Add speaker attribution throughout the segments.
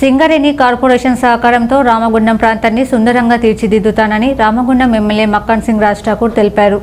Speaker 1: Singareni corporation సహకారంతో రామగుండం ప్రాంతాన్ని సుందరంగా తీర్చిదిద్దుతానని రామగుండం ఎమ్మెల్యే మక్కన్ సింగ్ రాజ్ ఠాకూర్ తెలిపారు.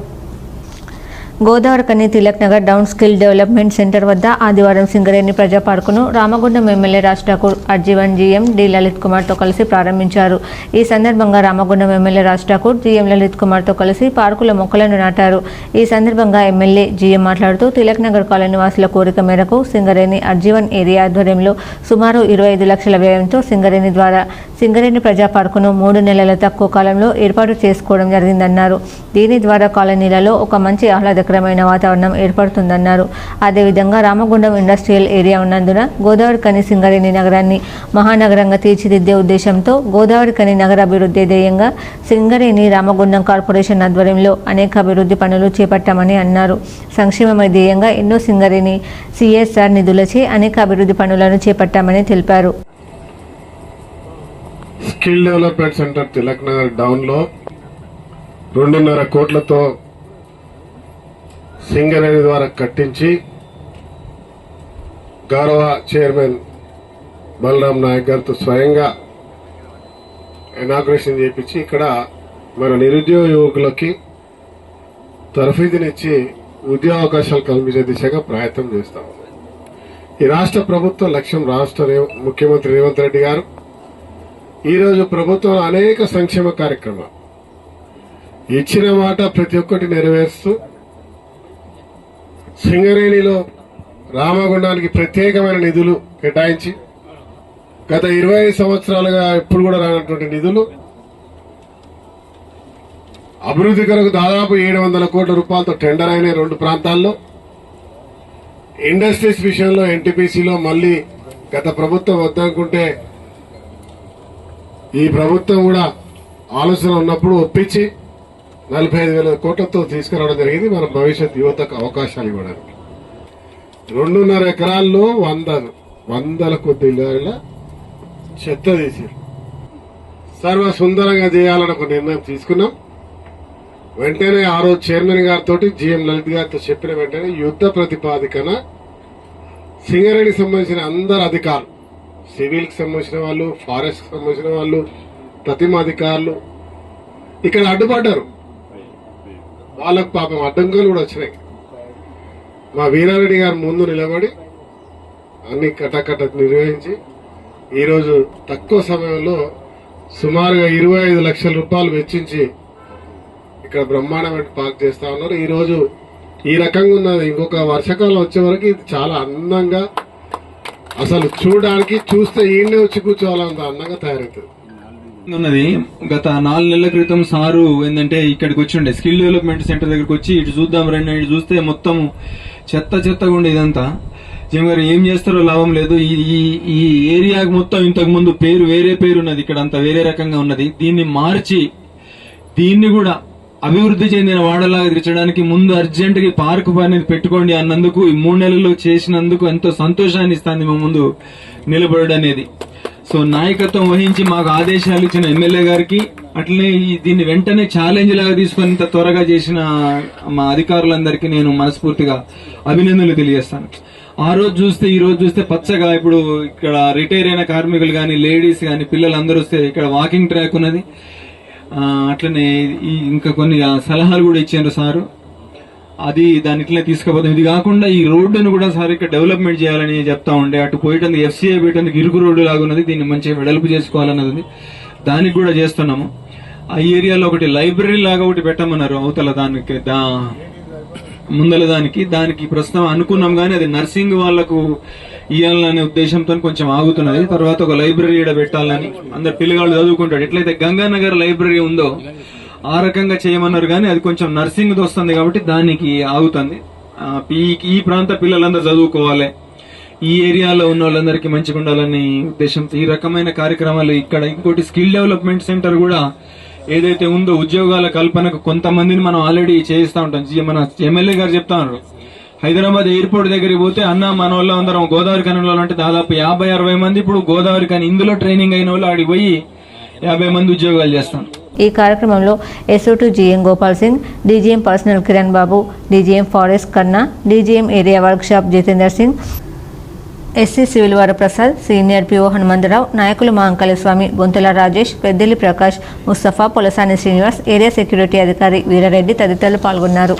Speaker 1: Godavarikhani Tilak Nagar down skill development centre వద్ద ఆదివారం సింగరేణి ప్రజా పార్కును Ramagundam MLA Raj Thakur RG one GM D Lalith కుమార్తో కలిసి ప్రారంభించారు. ఈ సందర్భంగా రామగుండం ఎమ్మెల్యే రాజ్ ఠాకూర్ జీఎం లలిత్ కుమార్తో కలిసి పార్కులో మొక్కలను నాటారు. ఈ సందర్భంగా ఎమ్మెల్యే జీఎం మాట్లాడుతూ తిలక్ నగర్ కాలనీ వాసుల కోరిక మేరకు సింగరేణి అర్జీవన్ ఏరియా ఆధ్వర్యంలో సుమారు ఇరవై ఐదు లక్షల వ్యయంతో సింగరేణి ద్వారా సింగరేణి ప్రజా పార్కును మూడు నెలల తక్కువ కాలంలో ఏర్పాటు చేసుకోవడం జరిగిందన్నారు. దీని ద్వారా కాలనీలలో ఒక మంచి ఆహ్లాదకరమైన వాతావరణం ఏర్పడుతుందన్నారు. అదేవిధంగా రామగుండం ఇండస్ట్రియల్ ఏరియా ఉన్నందున గోదావరి కని సింగరేణి నగరాన్ని మహానగరంగా తీర్చిదిద్దే ఉద్దేశంతో గోదావరి కని నగర అభివృద్ధి ధ్యేయంగా సింగరేణి రామగుండం కార్పొరేషన్ ఆధ్వర్యంలో అనేక అభివృద్ధి పనులు చేపట్టామని అన్నారు. సంక్షేమమే ధ్యేయంగా ఎన్నో సింగరేణి సిఎస్ఆర్ నిధులచే అనేక అభివృద్ధి పనులను చేపట్టామని తెలిపారు.
Speaker 2: Skill development centre Tilak Nagar డౌన్లో రెండున్నర కోట్లతో సింగరేణి ద్వారా కట్టించి గౌరవ చైర్మన్ బలరాం నాయక్ గారితో స్వయంగా ఇనాగ్రేషన్ చేపించి ఇక్కడ మన నిరుద్యోగ యువకులకి తరఫీదునిచ్చి ఉద్యోగ అవకాశాలు కల్పించే దిశగా ప్రయత్నం చేస్తాం. ఈ రాష్ట్ర ప్రభుత్వ లక్ష్యం రాష్ట్ర ముఖ్యమంత్రి రేవంత్ రెడ్డి గారు. ఈరోజు ప్రభుత్వం అనేక సంక్షేమ కార్యక్రమాలు. ఇచ్చిన మాట ప్రతి ఒక్కటి నెరవేరుస్తూ సింగరేణిలో రామగుండానికి ప్రత్యేకమైన నిధులు కేటాయించి గత ఇరవై ఐదు సంవత్సరాలుగా ఎప్పుడు కూడా రానటువంటి నిధులు అభివృద్ధి కొరకు దాదాపు ఏడు వందల కోట్ల రూపాయలతో టెండర్ అయిన రెండు ప్రాంతాల్లో. ఇండస్ట్రీస్ విషయంలో ఎన్టీపీసీలో మళ్ళీ గత ప్రభుత్వం వద్దనుకుంటే ఈ ప్రభుత్వం కూడా ఆలోచన ఉన్నప్పుడు ఒప్పించి నలభై ఐదు వేల కోట్లతో తీసుకురావడం జరిగింది. మన భవిష్యత్ యువతకు అవకాశాలు ఇవ్వడానికి. రెండున్నర ఎకరాల్లో వంద వందల కొద్ది ఇళ్ళ చెత్త తీసారు సర్వ సుందరంగా చేయాలని ఒక నిర్ణయం తీసుకున్నాం. వెంటనే ఆ రోజు చైర్మన్ గారితో జిఎం లలిత్ గారితో చెప్పిన వెంటనే యుద్ధ ప్రతిపాదికన సింగరేణికి సంబంధించిన అందరు అధికారులు సివిల్కి సంబంధించిన వాళ్ళు ఫారెస్ట్కి సంబంధించిన వాళ్ళు ప్రతిమ అధికారులు ఇక్కడ అడ్డుపడ్డారు. వాళ్ళకు పాపం అడ్డంకులు కూడా వచ్చినాయి. మా వీరారెడ్డి గారు ముందు నిలబడి అన్ని కటకట నిర్వహించి ఈరోజు తక్కువ సమయంలో సుమారుగా ఇరవై ఐదు లక్షల రూపాయలు వెచ్చించి ఇక్కడ బ్రహ్మాండమైన పార్క్ చేస్తా ఉన్నారు. ఈరోజు ఈ రకంగా ఉన్నది. ఇంకొక వర్షాకాలం వచ్చే వరకు ఇది చాలా అందంగా అసలు చూడడానికి చూస్తే ఈయనే వచ్చి కూర్చోవాలంత అందంగా తయారవుతుంది.
Speaker 3: ఉన్నది గత నాలుగు నెలల క్రితం సారు ఏంటంటే ఇక్కడికి వచ్చి ఉండే స్కిల్ డెవలప్మెంట్ సెంటర్ దగ్గరికి వచ్చి ఇటు చూద్దాం రండి ఇటు చూస్తే మొత్తం చెత్త చెత్తగా ఉండే ఇదంతా. జిమ్ గారు ఏం చేస్తారో లాభం లేదు. ఈ ఈ- ఏరియాకి మొత్తం ఇంతకు ముందు పేరు వేరే పేరు ఉన్నది. ఇక్కడ అంత వేరే రకంగా ఉన్నది. దీన్ని మార్చి దీన్ని కూడా అభివృద్ధి చెందిన వాడలాగా తీర్చడానికి ముందు అర్జెంట్గా పార్క్ అనేది పెట్టుకోండి అన్నందుకు ఈ మూడు నెలల్లో చేసినందుకు ఎంతో సంతోషాన్ని ఇస్తుంది మా ముందు నిలబడడం అనేది. సో నాయకత్వం వహించి మాకు ఆదేశాలు ఇచ్చిన ఎమ్మెల్యే గారికి అట్లనే ఈ దీన్ని వెంటనే ఛాలెంజ్ లాగా తీసుకొని ఇంత త్వరగా చేసిన మా అధికారులందరికీ నేను మనస్ఫూర్తిగా అభినందనలు తెలియజేస్తాను. ఆ రోజు చూస్తే ఈ రోజు చూస్తే పచ్చగా ఇప్పుడు ఇక్కడ రిటైర్ అయిన కార్మికులు కానీ లేడీస్ కానీ పిల్లలు అందరూ వస్తే ఇక్కడ వాకింగ్ ట్రాక్ ఉన్నది. అట్లనే ఇంకా కొన్ని సలహాలు కూడా ఇచ్చారు సారు. అది దాని ఇట్లనే తీసుకుపోతాం. ఇది కాకుండా ఈ రోడ్డును కూడా సరిగ్గా డెవలప్మెంట్ చేయాలని చెప్తా ఉండే. అటు పోయేటందుకు ఎఫ్సీఐ పోయేటందుకు ఇరుకు రోడ్డు లాగా ఉన్నది. దీన్ని మంచిగా వెడల్పు చేసుకోవాలన్నది దానికి కూడా చేస్తున్నాము. ఆ ఏరియాలో ఒకటి లైబ్రరీ లాగా ఒకటి పెట్టమన్నారు అవతల దానికి దా ముందల దానికి. దానికి ప్రస్తుతం అనుకున్నాం కానీ అది నర్సింగ్ వాళ్ళకు ఇవ్వాలనే ఉద్దేశంతో కొంచెం ఆగుతున్నది. తర్వాత ఒక లైబ్రరీ ఇక్కడ పెట్టాలని అందరు పిల్లగాళ్ళు చదువుకుంటాడు ఎట్లయితే గంగానగర్ లైబ్రరీ ఉందో ఆ రకంగా చేయమన్నారు కానీ అది కొంచెం నర్సింగ్ వస్తుంది కాబట్టి దానికి ఆగుతుంది. ఈ ఈ ప్రాంత పిల్లలందరూ చదువుకోవాలి. ఈ ఏరియాలో ఉన్న వాళ్ళందరికీ మంచిగా ఉండాలని ఉద్దేశంతో ఈ రకమైన కార్యక్రమాలు ఇక్కడ ఇంకోటి స్కిల్ డెవలప్మెంట్ సెంటర్ కూడా ఏదైతే ఉందో ఉద్యోగాల కల్పనకు కొంతమందిని మనం ఆల్రెడీ చేయిస్తా ఉంటాం. మన ఎమ్మెల్యే గారు చెప్తా ఉన్నారు. హైదరాబాద్ ఎయిర్పోర్ట్ దగ్గరికి పోతే అన్న మన వాళ్ళు అందరం గోదావరి కనిలో అంటే దాదాపు యాభై అరవై మంది ఇప్పుడు గోదావరి కని ఇందులో ట్రైనింగ్ అయిన వాళ్ళు ఆడికి పోయి యాభై మంది ఉద్యోగాలు చేస్తాం
Speaker 1: ఈ కార్యక్రమంలో S O to GM Gopal Singh DGM personnel Kiran Babu DGM forest Kanna DGM area workshop Jitender Singh SC civil Prasad senior PO Hanumantharao నాయకులు మాంకల స్వామి బొంతుల రాజేష్ పెద్దెల్లి ప్రకాష్ ముస్తఫా పొలసాని శ్రీనివాస్ ఏరియా సెక్యూరిటీ అధికారి వీరారెడ్డి తదితరులు పాల్గొన్నారు.